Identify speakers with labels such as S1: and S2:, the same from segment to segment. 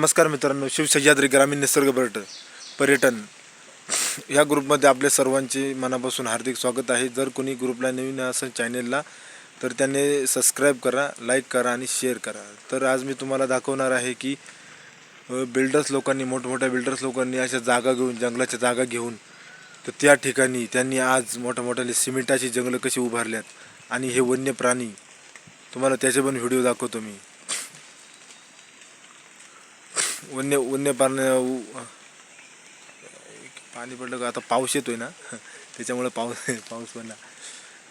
S1: नमस्कार मित्रांनो शिवसह्याद्री ग्रामीण निसर्ग पर्यटन पर्यटन. ह्या ग्रुपमध्ये आपल्या सर्वांचे मनापासून हार्दिक स्वागत आहे. जर कोणी ग्रुपला नवीन असेल चॅनेलला तर त्याने सबस्क्राईब करा लाईक करा आणि शेअर करा. तर आज मी तुम्हाला दाखवणार आहे की बिल्डर्स लोकांनी मोठमोठ्या बिल्डर्स लोकांनी अशा जागा घेऊन जंगलाच्या जागा घेऊन तर त्या ठिकाणी त्यांनी आज मोठ्या मोठ्याले सिमेंटाची जंगलं कशी उभारल्यात आणि हे वन्य प्राणी तुम्हाला त्याचे पण व्हिडिओ दाखवतो मी. वन्य वन्य पाणी पाणी पडलं का? आता पाऊस येतोय ना. त्याच्यामुळे पाऊस पाऊस पडला.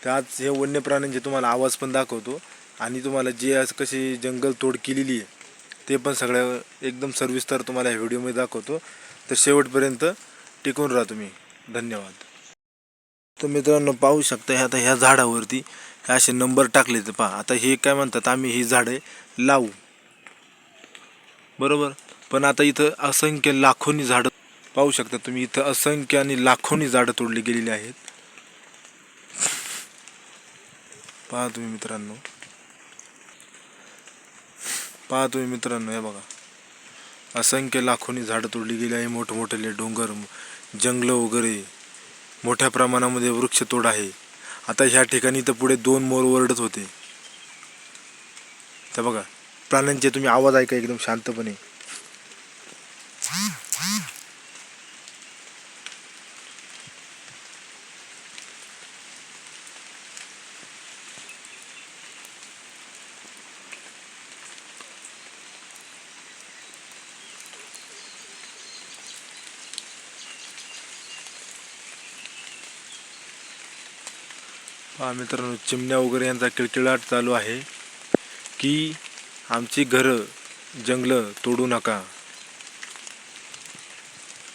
S1: तर आज हे वन्य प्राण्यांचे तुम्हाला आवाज पण दाखवतो आणि तुम्हाला जे आज कशी जंगल तोड केलेली आहे ते पण सगळं एकदम सविस्तर तुम्हाला ह्या व्हिडिओमध्ये दाखवतो. तर शेवटपर्यंत टिकून राहा तुम्ही. धन्यवाद. तर मित्रांनो पाहू शकता हे आता ह्या झाडावरती हे असे नंबर टाकले तर पहा आता हे काय म्हणतात आम्ही ही झाडे लावू. बरोबर? पण आता इथं असंख्य लाखोनी झाडं पाहू शकता तुम्ही इथं असंख्य आणि लाखोनी झाडं तोडली गेलेली आहेत. पहा तुम्ही मित्रांनो. पहा तुम्ही मित्रांनो हे बघा. असंख्य लाखोनी झाडं तोडली गेली आहे मोठमोठे डोंगर जंगलं वगैरे. मोठ्या प्रमाणामध्ये वृक्षतोड आहे. आता ह्या ठिकाणी तर पुढे दोन मोर ओरडत होते. तर बघा प्राण्यांचे तुम्ही आवाज ऐका एकदम शांतपणे. पहा मित्रांनो चिमण्या वगैरे यांचा किळकिळाट चालू आहे की आमची घरं जंगलं तोडू नका.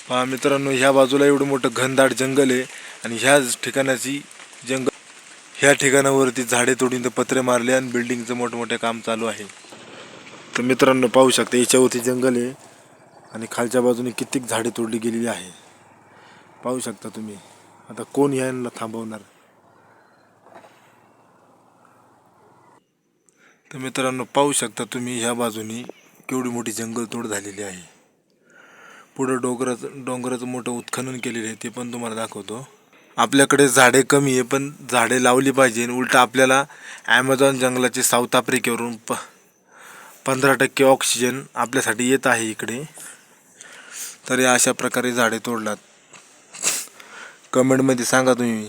S1: पहा मित्रांनो ह्या बाजूला एवढं मोठं घनदाट जंगल आहे आणि ह्याच ठिकाणाची जंगल ह्या ठिकाणावरती झाडे तोडून तर पत्रे मारले आणि बिल्डिंगचं मोठमोठे काम चालू आहे. तर मित्रांनो पाहू शकता याच्यावरती जंगल आहे आणि खालच्या बाजूने कित्येक झाडे तोडली गेलेली आहे. पाहू शकता तुम्ही. आता कोण यांना थांबवणार? तर मित्रांनो पाहू शकता तुम्ही ह्या बाजूनी केवढी मोठी जंगलतोड झालेली आहे. पुढं डोंगराचं डोंगराचं मोठं उत्खनन केलेलं आहे ते पण तुम्हाला दाखवतो. आपल्याकडे झाडे कमी आहे पण झाडे लावली पाहिजे. उलट आपल्याला ॲमेझॉन जंगलाचे साऊथ आफ्रिकेवरून प पंधरा टक्के ऑक्सिजन आपल्यासाठी येत आहे इकडे. तर या अशा प्रकारे झाडे तोडलात. कमेंटमध्ये सांगा तुम्ही.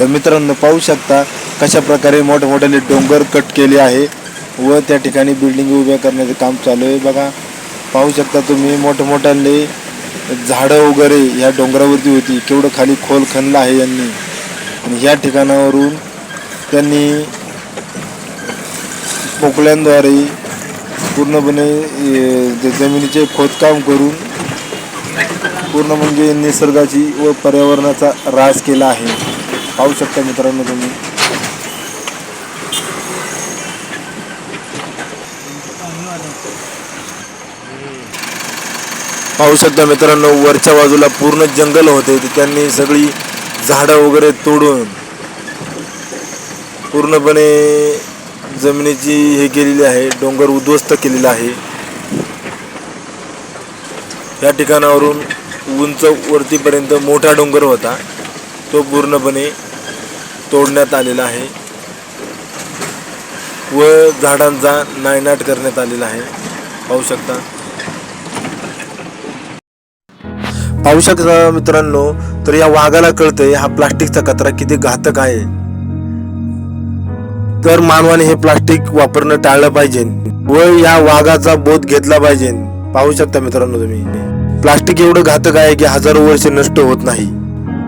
S1: तर मित्रांनो पाहू शकता कशा प्रकारे मोठमोठ्याने डोंगर कट केले आहे. व त्या ठिकाणी बिल्डिंग उभ्या करण्याचं काम चालू आहे. बघा पाहू शकता तुम्ही मोठमोठ्याने झाडं वगैरे ह्या डोंगरावरती होती. केवढं खाली खोल खणलं आहे यांनी. आणि ह्या ठिकाणावरून त्यांनी पोकळ्यांद्वारे पूर्णपणे जमिनीचे खोदकाम करून पूर्ण म्हणजे निसर्गाची व पर्यावरणाचा ऱ्हास केला आहे. पाहू शकता मित्रांनो तुम्ही. पाहू शकता मित्रांनो वरच्या बाजूला पूर्ण जंगल होते. त्यांनी सगळी झाडं वगैरे तोडून पूर्णपणे जमिनीची हे केलेली आहे डोंगर उद्ध्वस्त केलेला आहे. या ठिकाणावरून उंच वरतीपर्यंत मोठा डोंगर होता. तो पूर्णपणे तोडण्यात आलेला आहे व झाडांचा नायनाट करण्यात आलेला आहे. पाहू शकता. पाहू शकता मित्रांनो तर या वाघाला कळतंय हा प्लास्टिकचा कचरा किती घातक आहे. तर मानवाने हे प्लास्टिक वापरणं टाळलं पाहिजे. व या वाघाचा बोध घेतला पाहिजे. पाहू शकता मित्रांनो तुम्ही. प्लास्टिक एवढं घातक आहे की हजारो वर्ष नष्ट होत नाही.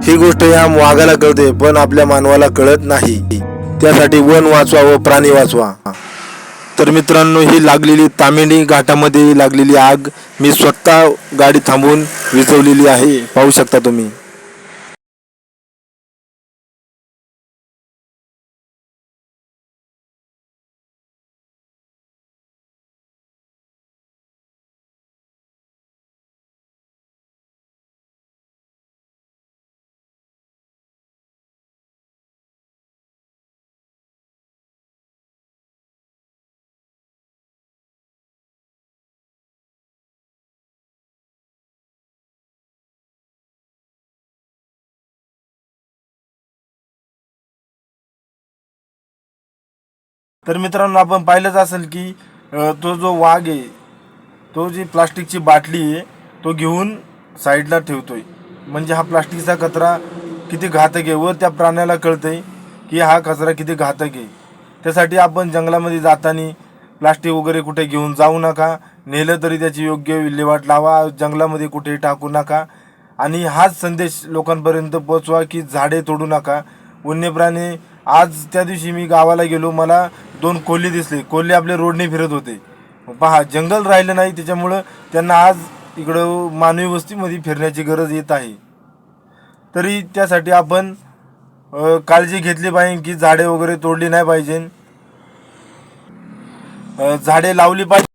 S1: ही गोष्ट या वाघाला कळते पण आपल्या मानवाला कळत नाही. त्यासाठी वन वाचवा व प्राणी वाचवा. तर मित्रांनो ही लागलेली तामिणी घाटामध्ये लागलेली आग मी स्वतः गाडी थांबवून विझवलेली आहे. पाहू शकता तुम्ही. तर मित्रांनो आपण पाहिलंच असेल की तो जो वाघ आहे तो जी प्लास्टिकची बाटली आहे तो घेऊन साईडला ठेवतोय. म्हणजे हा प्लास्टिकचा कचरा किती घातक आहे व त्या प्राण्याला कळतंय की हा कचरा किती घातक आहे. त्यासाठी आपण जंगलामध्ये जाताना प्लास्टिक वगैरे कुठे घेऊन जाऊ नका. नेलं तरी त्याची योग्य विल्हेवाट लावा. जंगलामध्ये कुठेही टाकू नका. आणि हाच संदेश लोकांपर्यंत पोचवा की झाडे तोडू नका. वन्य प्राणी आज त्या दिवशी मी गावाला गेलो. मला दोन कोल्हे दिसले. कोल्हे आपले रोडने फिरत होते. पहा जंगल राहिलं नाही त्याच्यामुळं त्यांना आज इकडं मानवी वस्तीमध्ये फिरण्याची गरज येत आहे. तरी त्यासाठी आपण काळजी घेतली पाहिजे की झाडे वगैरे तोडली नाही पाहिजे. झाडे लावली पाहिजे.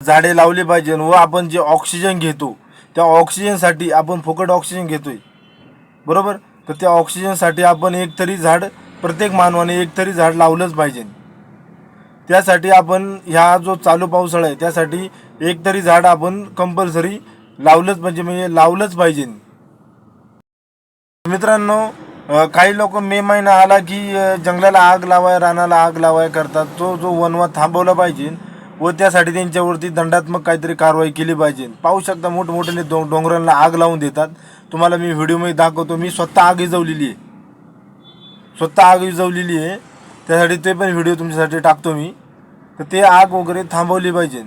S1: झाडे लावली पाहिजे व आपण जे ऑक्सिजन घेतो त्या ऑक्सिजनसाठी आपण फुकट ऑक्सिजन घेतोय. बरोबर? तर त्या ऑक्सिजनसाठी आपण एक तरी झाड प्रत्येक मानवाने एक तरी झाड लावलंच पाहिजे. त्यासाठी आपण ह्या जो चालू पावसाळा आहे त्यासाठी एक तरी झाड आपण कंपल्सरी लावलंच म्हणजे म्हणजे लावलंच पाहिजे. मित्रांनो काही लोक मे महिना आला की जंगलाला आग लावाय रानाला आग लावाय करतात. तो जो वनवा थांबवला पाहिजे व त्यासाठी त्यांच्यावरती दंडात्मक काहीतरी कारवाई केली पाहिजे. पाहू शकता मोठमोठ्याने डो डोंगरांना आग लावून देतात. तुम्हाला मी व्हिडिओमध्ये दाखवतो मी स्वतः आग विजवलेली आहे. स्वतः आग विजवलेली आहे. त्यासाठी ते पण व्हिडिओ तुमच्यासाठी टाकतो मी. तर ते आग वगैरे थांबवली पाहिजे.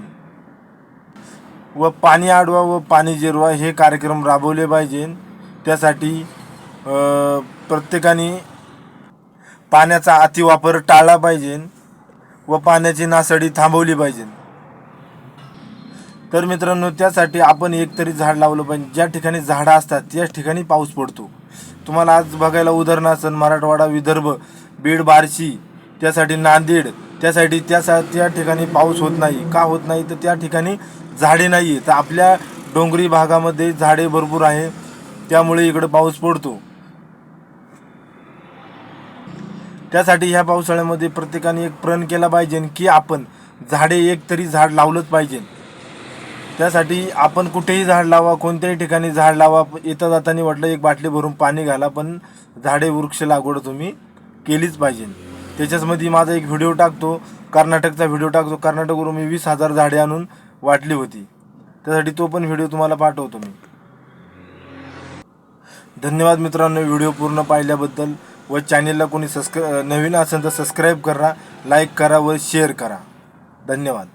S1: व पाणी आडवा व पाणी जिरवा हे कार्यक्रम राबवले पाहिजे. त्यासाठी प्रत्येकाने पाण्याचा अतिवापर टाळला पाहिजे व पाण्याची नासडी थांबवली पाहिजे. तर मित्रांनो त्यासाठी आपण एक तरी झाड लावलं पाहिजे. ज्या ठिकाणी झाडं असतात त्याच ठिकाणी पाऊस पडतो. तुम्हाला आज बघायला उदाहरण असेल मराठवाडा विदर्भ बीड बार्शी त्यासाठी नांदेड त्यासाठी त्या सा- त्या ठिकाणी पाऊस होत नाही. का होत नाही? तर त्या ठिकाणी झाडे नाही आहे तर आपल्या डोंगरी भागामध्ये झाडे भरपूर आहे. त्यामुळे इकडं पाऊस पडतो. त्यासाठी ह्या पावसाळ्यामध्ये प्रत्येकाने एक प्रण केला पाहिजे की आपण झाडे एक तरी झाड लावलंच पाहिजे. त्यासाठी आपण कुठेही झाड लावा कोणत्याही ठिकाणी झाड लावा येता जाताना वाटलं एक बाटली भरून पाणी घाला पण झाडे वृक्ष लागवड तुम्ही केलीच पाहिजे. त्याच्याचमध्ये माझा एक व्हिडिओ टाकतो कर्नाटकचा व्हिडिओ टाकतो. कर्नाटकवरून मी वीस हजार झाडे आणून वाटली होती. त्यासाठी तो पण व्हिडिओ तुम्हाला पाठवतो मी. धन्यवाद मित्रांनो व्हिडिओ पूर्ण पाहिल्याबद्दल. व चॅनेलला कोणी सबस्क्राय नवीन असेल तर सबस्क्राईब करा लाईक करा व शेअर करा. धन्यवाद.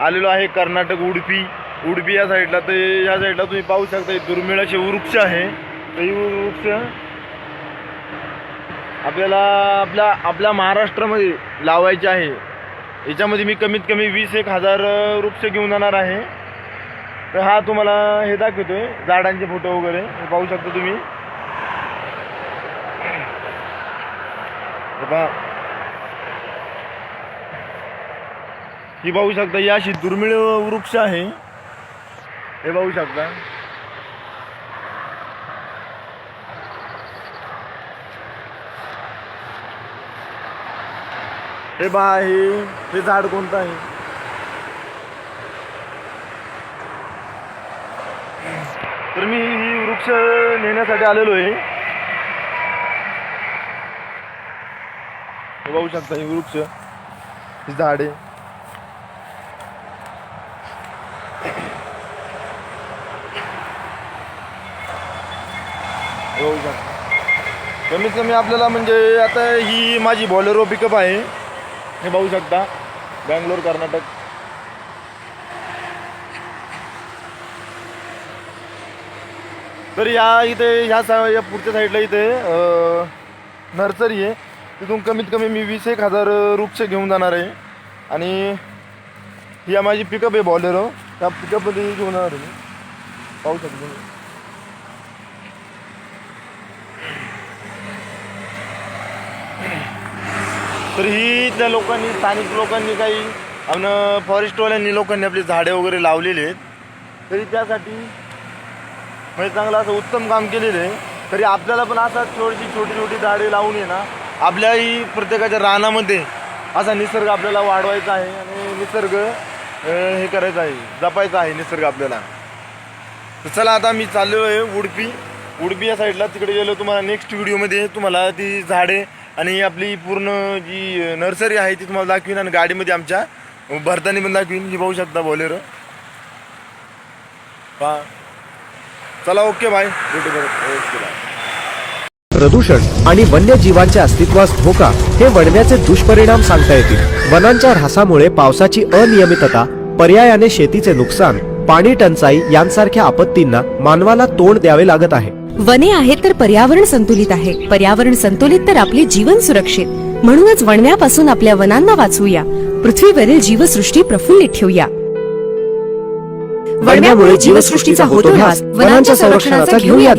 S1: आलेलो आहे कर्नाटक उडपी. उडपी या साईडला तर या साईडला तुम्ही पाहू शकता दुर्मिळ असे वृक्ष आहे. तर वृक्ष आपल्याला आपल्या आपल्या महाराष्ट्रामध्ये लावायचे आहे. याच्यामध्ये मी कमीत कमी वीस एक हजार वृक्ष घेऊन जाणार आहे. तर हा तुम्हाला हे दाखवतो आहे झाडांचे फोटो वगैरे. हे पाहू शकता तुम्ही. हे पहा. ही पाहू शकता ही अशी दुर्मिळ वृक्ष आहे. हे पाहू शकता. हे बा हे हे झाड कोणतं आहे? तर मी ही वृक्ष नेण्यासाठी आलेलो आहे. हे पाहू शकता ही वृक्ष ही झाड आहे. कमीत कमी आपल्याला म्हणजे आता ही माझी बॉलेरो पिकअप आहे. हे पाहू शकता. बँगलोर कर्नाटक. तर या इथे ह्या सा या पुढच्या साईडला इथे नर्सरी आहे. तिथून कमीत कमी मी वीस एक हजार वृक्ष घेऊन जाणार आहे. आणि ही माझी पिकअप आहे बॉलेरो. त्या पिकअपमध्ये घेऊन जाणार आहे पाहू शकतो तर ही त्या लोकांनी स्थानिक लोकांनी काही आणि फॉरेस्टवाल्यांनी लोकांनी आपली झाडे वगैरे लावलेली आहेत. तरी त्यासाठी म्हणजे चांगलं असं उत्तम काम केलेलं आहे. तरी आपल्याला पण असा थोडीशी छोटी छोटी झाडे लावून आहे ना आपल्याही प्रत्येकाच्या रानामध्ये असा निसर्ग आपल्याला वाढवायचा आहे आणि निसर्ग हे करायचं आहे जपायचा आहे निसर्ग आपल्याला. तर चला आता मी चाललो आहे उडपी. उडपी या साईडला तिकडे गेलो तुम्हाला नेक्स्ट व्हिडिओमध्ये तुम्हाला ती झाडे
S2: आणि आपली पूर्ण जी नर्सरी आहे ती तुम्हाला दाखवीन आणि गाडीमध्ये आमच्या भरतानी पण दाखवीन. जी पाहू शकता बोलेरो पा चला ओके बाय भेटू परत ओके बाय
S3: प्रदूषण आणि वन्यजीवांच्या अस्तित्वास धोका हे वणव्याचे दुष्परिणाम सांगता येतील. वनांच्या ऱ्हासामुळे पावसाची अनियमितता पर्यायाने शेतीचे नुकसान पाणी टंचाई यांसारख्या आपत्तींना मानवाला तोंड द्यावे लागत आहे.
S4: वने आहेत तर पर्यावरण संतुलित आहे. पर्यावरण संतुलित तर आपले जीवन सुरक्षित. म्हणूनच वणव्यापासून आपल्या वनांना वाचवूया. पृथ्वीवरील जीवसृष्टी प्रफुल्लित ठेवूया.
S3: वणव्यामुळे जीवसृष्टीचा होतो वनांच्या संरक्षणाचा घेऊया.